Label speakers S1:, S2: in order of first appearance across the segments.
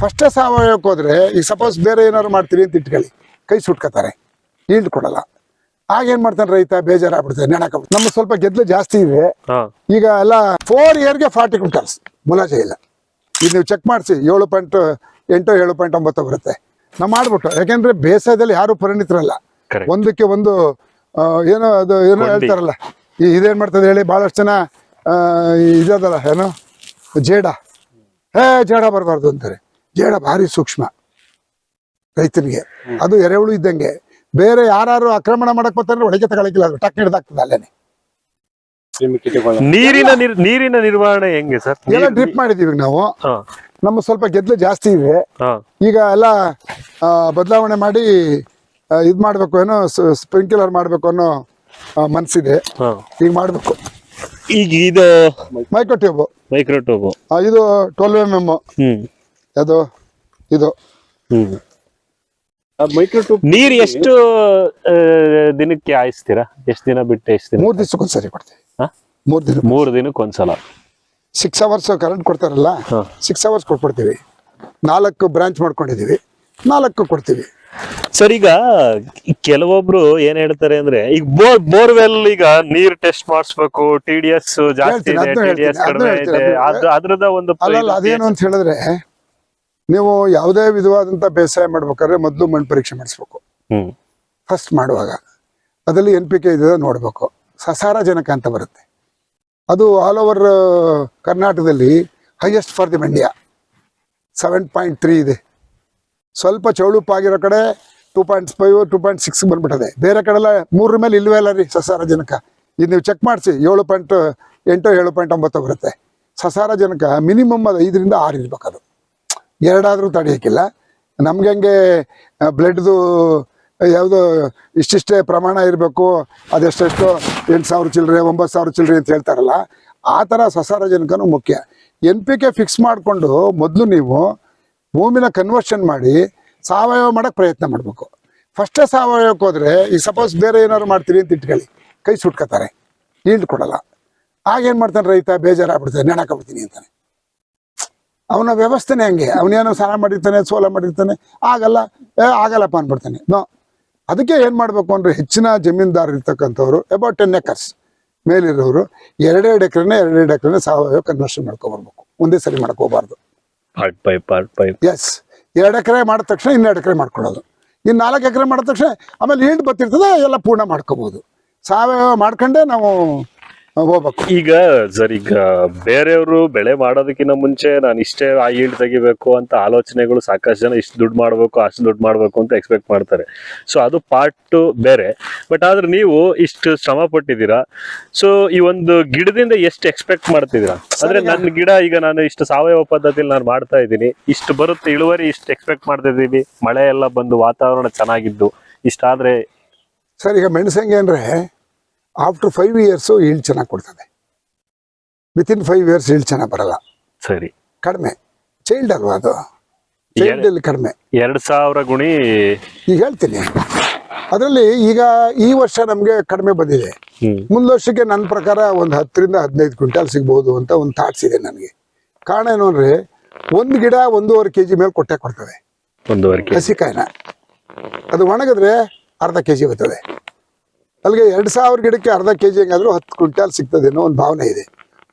S1: ಫಸ್ಟೇ ಸಾವಯವಕ್ಕೆ ಹೋದ್ರೆ ಈಗ ಸಪೋಸ್ ಬೇರೆ ಏನಾದ್ರು ಮಾಡ್ತೀರಿ ಅಂತ ಇಟ್ಕೊಳ್ಳಿ. ಕೈ ಸುಟ್ಕೋತಾರೆ. ಈಲ್ಡ್ ಕೊಡಲ್ಲ. ಆಗೇನ್ ಮಾಡ್ತಾನೆ ರೈತ? ಬೇಜಾರಾಗ್ಬಿಡ್ತಾರೆ ನೆನಕ ನಮ್ಮ ಸ್ವಲ್ಪ ಗೆದ್ಲು ಜಾಸ್ತಿ ಇದೆ. ಈಗ ಎಲ್ಲ ಫೋರ್ ಇಯರ್ಗೆ ಫಾರ್ಟಿ ಕ್ವಿಂಟಲ್ಸ್ ಮುಲಾಜೆ ಇಲ್ಲ ಇದು ನೀವು ಚೆಕ್ ಮಾಡಿಸಿ ಏಳು ಪಾಯಿಂಟ್ ಎಂಟು ಏಳು ಪಾಯಿಂಟ್ ಒಂಬತ್ತು ಬರುತ್ತೆ. ನಾವು ಮಾಡ್ಬಿಟ್ಟು ಯಾಕೆಂದ್ರೆ ಬೇಸಾಯದಲ್ಲಿ ಯಾರು ಪರಿಣಿತರಲ್ಲ. ಒಂದಕ್ಕೆ ಒಂದು ಏನೋ ಅದು ಏನೋ ಹೇಳ್ತಾರಲ್ಲ. ಈ ಇದೇನ್ ಮಾಡ್ತದೆ ಹೇಳಿ ಬಹಳಷ್ಟು ಜನ ಇದಲ್ಲ ಇದದಲ್ಲ ಏನೋ? ಜೇಡ. ಹೇ ಜೇಡ ಬರಬಾರ್ದು ಅಂತಾರೆ. ಜೇಡ ಭಾರಿ ಸೂಕ್ಷ್ಮ ರೈತನಿಗೆ ಅದು ಎರೆಹುಳು ಇದ್ದಂಗೆ ಬೇರೆ ಯಾರು ಆಕ್ರಮಣ ಮಾಡಕ್ ಬರ್ತಾರೆ ಒಳಗೆ ತಗೊಳಕಿಲ್ಲ ಅದು ಟಕ್ ಹಿಡ್ದಾಗ್ತದೆ ಅಲ್ಲೇನೆ.
S2: ನೀರಿನ ನೀರಿನ ನಿರ್ವಹಣೆ ಹೆಂಗೆ ಸರ್?
S1: ಎಲ್ಲ ಡ್ರಿಪ್ ಮಾಡಿದೀವಿ ನಾವು. ನಮ್ಮ ಸ್ವಲ್ಪ ಗೆದ್ಲು ಜಾಸ್ತಿ ಇದೆ. ಈಗ ಎಲ್ಲ ಬದಲಾವಣೆ ಮಾಡಿ ಇದ್ ಮಾಡ್ಬೇಕು ಏನೋ ಸ್ಪ್ರಿಂಕ್ಲರ್ ಮಾಡ್ಬೇಕು ಅನ್ನೋ ಮನ್ಸಿದೆ. ಈಗ ಮಾಡ್ಬೇಕು.
S2: ಈಗ ಇದು
S1: ಮೈಕ್ರೋ ಟ್ಯೂಬ್.
S2: Micro tube.
S1: ಇದು ಟ್ವೆಲ್ವ್ ಎಂ ಎಂ
S2: ಹ್ಮ್.
S1: ಅದು ಇದು.
S2: ಹ್ಮ್. ನೀರ್ ಎಷ್ಟು ಆ, ದಿನಕ್ಕೆ ಹಾಯಿಸ್ತೀರಾ? ಎಷ್ಟು ದಿನ ಬಿಟ್ಟು ಎಷ್ಟು ದಿನ
S1: ಮೂರು ದಿವ್ಸಕ್ಕೊಂದ್ಸರಿ ಕೊಡ್ತೀವಿ.
S2: ಹಾ?
S1: ಮೂರು ದಿನ
S2: ಮೂರು ದಿನಕ್ಕೆ ಒಂದ್ಸಲ.
S1: ಸಿಕ್ಸ್ ಅವರ್ಸ್ ಕರೆಂಟ್ ಕೊಡ್ತಾರಲ್ಲ?
S2: ಹಾ.
S1: ಸಿಕ್ಸ್ ಅವರ್ಸ್ ಕೊಟ್ಬಿಡ್ತೀವಿ. ನಾಲ್ಕು ಬ್ರಾಂಚ್ ಮಾಡ್ಕೊಂಡಿದೀವಿ ನಾಲ್ಕು ಕೊಡ್ತೀವಿ.
S2: ಸರ್ ಈಗ ಕೆಲವೊಬ್ರು ಏನ್ ಹೇಳ್ತಾರೆ ಅಂದ್ರೆ ಈಗ ಬೋರ್ ಬೋರ್ವೆಲ್ ಈಗ ನೀರ್ ಟೆಸ್ಟ್ ಮಾಡಿಸ್ಬೇಕು ಟಿ ಡಿ ಎಸ್ ಜಾಸ್ತಿ
S1: ಹೇಳ್ತೀನಿ,
S2: ಇದೆ
S1: ಅದ್ನ
S2: ಟಿ ಡಿ ಎಸ್
S1: ಹೇಳ್ತೀನಿ,
S2: ಕಡಿಮೆ ಇದೆ.
S1: ಹೇಳ್ತೀನಿ.
S2: ಅದ್ರದ ಒಂದು
S1: ಅಲ್ಲಲ್ಲ ಅದೇನು ಅಂತ ಹೇಳಿದ್ರೆ ನೀವು ಯಾವುದೇ ವಿಧವಾದಂತ ಬೇಸಾಯ ಮಾಡ್ಬೇಕಾದ್ರೆ ಮೊದಲು ಮಣ್ಣು ಪರೀಕ್ಷೆ ಮಾಡಿಸ್ಬೇಕು. ಫಸ್ಟ್ ಮಾಡುವಾಗ. ಅದರಲ್ಲಿ ಎನ್ ಪಿ ಕೆ ಇದೆ ನೋಡಬೇಕು. ಸಸಾರಜನಕ ಅಂತ ಬರುತ್ತೆ. ಅದು ಆಲ್ ಓವರ್ ಕರ್ನಾಟಕದಲ್ಲಿ highest for the Mandya. Seven point three ಇದೆ. ಸ್ವಲ್ಪ ಚೌಳುಪಾಗಿರೋ ಕಡೆ two point five two point six ಬಂದ್ಬಿಟ್ಟದೆ. ಬೇರೆ ಕಡೆ ಎಲ್ಲ ಮೂರರ ಮೇಲೆ ಇಲ್ವೇ ಇಲ್ಲ ರೀ ಸಸಾರಜನಕ. ಇದು ನೀವು ಚೆಕ್ ಮಾಡಿಸಿ ಏಳು ಪಾಯಿಂಟ್ ಎಂಟು ಏಳು ಪಾಯಿಂಟ್ ಒಂಬತ್ತು ಬರುತ್ತೆ. ಸಸಾರಜನಕ ಮಿನಿಮಮ್ ಅದು ಐದರಿಂದ ಆರು ಇರಬೇಕದು. ಅದು ಎರಡಾದರೂ ತಡೆಯೋಕ್ಕಿಲ್ಲ ನಮ್ಗೆ ಹಂಗೆ ಬ್ಲಡ್ದು, ಯಾವುದೋ ಇಷ್ಟಿಷ್ಟೇ ಪ್ರಮಾಣ ಇರಬೇಕು, ಅದೆಷ್ಟೆಷ್ಟು ಎಂಟು ಸಾವಿರ ಚಿಲ್ಲರೆ, ಒಂಬತ್ತು ಸಾವಿರ ಚಿಲ್ಲರೆ ಅಂತ ಹೇಳ್ತಾರಲ್ಲ, ಆ ಥರ ಸಸಾರಜನಕನೂ ಮುಖ್ಯ. ಎನ್ ಪಿ ಕೆ ಫಿಕ್ಸ್ ಮಾಡಿಕೊಂಡು ಮೊದಲು ನೀವು ಭೂಮಿನ ಕನ್ವರ್ಷನ್ ಮಾಡಿ ಸಾವಯವ ಮಾಡೋಕ್ಕೆ ಪ್ರಯತ್ನ ಮಾಡಬೇಕು. ಫಸ್ಟೇ ಸಾವಯವಕ್ಕೆ ಹೋದರೆ ಈ ಸಪೋಸ್ ಬೇರೆ ಏನಾದ್ರು ಮಾಡ್ತೀರಿ ಅಂತ ಇಟ್ಕೊಳ್ಳಿ, ಕೈ ಸುಟ್ಕೋತಾರೆ ಈಲ್ಡ್ ಕೊಡಲ್ಲ. ಆಗೇನು ಮಾಡ್ತಾನೆ ರೈತ, ಬೇಜಾರಾಗ್ಬಿಡ್ತಾನೆ ನೆನಕಬಿಡ್ತೀನಿ ಅಂತಾನೆ. ಅವನ ವ್ಯವಸ್ಥೆನೇ ಹಂಗೆ. ಅವನೇನೋ ಸ್ನಾನ ಮಾಡಿರ್ತಾನೆ ಸೋಲ ಮಾಡಿರ್ತಾನೆ ಆಗಲ್ಲ ಆಗಲ್ಲಪ್ಪ ಅಂದ್ಬಿಡ್ತಾನೆ ನೋ ಅದಕ್ಕೆ ಏನು ಮಾಡಬೇಕು ಅಂದ್ರೆ ಹೆಚ್ಚಿನ ಜಮೀನ್ದಾರ್ ಇರ್ತಕ್ಕಂಥವ್ರು ಅಬೌಟ್ ಟೆನ್ ಎಕರ್ಸ್ ಮೇಲಿರೋರು ಎರಡೆರಡು ಎಕರೆನೇ ಎರಡೆರಡು ಎಕರೆನೇ ಸಾವಯವ ಕನ್ವರ್ಷನ್ ಮಾಡ್ಕೊಬರ್ಬೇಕು ಒಂದೇ ಸರಿ ಮಾಡ್ಕೋಬಾರ್ದು
S2: ಪಾರ್ಟ್ ಪಾರ್ಟ್
S1: ಎಸ್ ಎರಡು ಎಕರೆ ಮಾಡಿದ ತಕ್ಷಣ ಇನ್ನೆರಡು ಎಕರೆ ಮಾಡ್ಕೊಳ್ಳೋದು. ಇನ್ನು ನಾಲ್ಕು ಎಕರೆ ಮಾಡಿದ ತಕ್ಷಣ ಆಮೇಲೆ ಹಿಂಡ್ ಬತ್ತಿರ್ತದೆ ಎಲ್ಲ ಪೂರ್ಣ ಮಾಡ್ಕೋಬೋದು. ಸಾವಯವ ಮಾಡ್ಕೊಂಡೆ ನಾವು ಹೋಗ್ಬೇಕು.
S2: ಈಗ ಸರ್ ಈಗ ಬೇರೆಯವರು ಬೆಳೆ ಮಾಡೋದಕ್ಕಿಂತ ಮುಂಚೆ ನಾನು ಇಷ್ಟೇ ಆ ಈಲ್ಡ್ ತೆಗಿಬೇಕು ಅಂತ ಆಲೋಚನೆಗಳು ಸಾಕಷ್ಟು ಜನ ಇಷ್ಟು ದುಡ್ಡು ಮಾಡಬೇಕು ಅಷ್ಟು ದುಡ್ಡು ಮಾಡಬೇಕು ಅಂತ ಎಕ್ಸ್ಪೆಕ್ಟ್ ಮಾಡ್ತಾರೆ. ಸೊ ಅದು ಪಾರ್ಟ್ ಬೇರೆ. ಬಟ್ ಆದ್ರೆ ನೀವು ಇಷ್ಟು ಶ್ರಮ ಪಟ್ಟಿದ್ದೀರಾ? ಸೊ ಈ ಒಂದು ಗಿಡದಿಂದ ಎಷ್ಟು ಎಕ್ಸ್ಪೆಕ್ಟ್ ಮಾಡ್ತಿದ್ದೀರಾ? ಅಂದ್ರೆ ನನ್ನ ಗಿಡ ಈಗ ನಾನು ಇಷ್ಟು ಸಾವಯವ ಪದ್ಧತಿಯಲ್ಲಿ ನಾನು ಮಾಡ್ತಾ ಇದ್ದೀನಿ. ಇಷ್ಟು ಬರುತ್ತೆ ಇಳುವರಿ ಇಷ್ಟು ಎಕ್ಸ್ಪೆಕ್ಟ್ ಮಾಡ್ತಿದ್ದೀನಿ ಮಳೆ ಎಲ್ಲ ಬಂದು ವಾತಾವರಣ ಚೆನ್ನಾಗಿದ್ದು. ಇಷ್ಟಾದ್ರೆ
S1: ಸರ್ ಈಗ ಮೆಣಸಂಗೆ ಅಂದರೆ ಆಫ್ಟರ್ ಫೈವ್ ಇಯರ್ಸು ಈಲ್ಡ್ ಚೆನ್ನಾಗಿ ಕೊಡ್ತದೆ. ವಿತಿನ್ ಫೈವ್ ಇಯರ್ಸ್ ಈಲ್ಡ್ ಚೆನ್ನಾಗಿ ಬರಲ್ಲ.
S2: ಸರಿ.
S1: ಕಡಿಮೆ. ಚೈಲ್ಡ್ ಅಲ್ವಾ ಅದು? ಚೈಲ್ಡಲ್ಲಿ ಕಡಿಮೆ.
S2: ಎರಡು ಸಾವಿರ ಗುಣಿ
S1: ಈಗ ಹೇಳ್ತೀನಿ. ಅದರಲ್ಲಿ ಈಗ ಈ ವರ್ಷ ನಮಗೆ ಕಡಿಮೆ ಬಂದಿದೆ. ಮುಂದ ವರ್ಷಕ್ಕೆ ನನ್ನ ಪ್ರಕಾರ ಒಂದು ಹತ್ತರಿಂದ ಹದಿನೈದು ಕ್ವಿಂಟಲ್ ಸಿಗ್ಬೋದು ಅಂತ ಒಂದು ಥಾಟ್ಸ್ ಇದೆ ನನಗೆ. ಕಾರಣ ಏನು ಅಂದ್ರೆ ಒಂದು ಗಿಡ ಒಂದೂವರೆ ಕೆ ಜಿ ಮೇಲೆ ಕೊಟ್ಟೆ ಕೊಡ್ತದೆ.
S2: ಒಂದೂವರೆ
S1: ಹಸಿಕಾಯಿನ ಅದು ಒಣಗಿದ್ರೆ ಅರ್ಧ ಕೆ ಜಿ ಬರ್ತದೆ. ಅಲ್ಲಿಗೆ ಎರಡು ಸಾವಿರ ಗಿಡಕ್ಕೆ ಅರ್ಧ ಕೆ ಜಿ ಹೆಂಗಾದ್ರೂ ಹತ್ತು ಕ್ವಿಂಟಾಲ್ ಸಿಗ್ತದೆ ಅನ್ನೋ ಒಂದು ಭಾವನೆ ಇದೆ.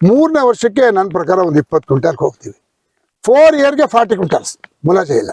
S1: ಮೂರನೇ ವರ್ಷಕ್ಕೆ ನನ್ನ ಪ್ರಕಾರ ಒಂದು ಇಪ್ಪತ್ತು ಕ್ವಿಂಟಾಲ್ಗೆ ಹೋಗ್ತೀವಿ. ಫೋರ್ ಇಯರ್ಗೆ ಫಾರ್ಟಿ ಕ್ವಿಂಟಾಲ್ಸ್. ಮುಲಾಜೆ ಇಲ್ಲ.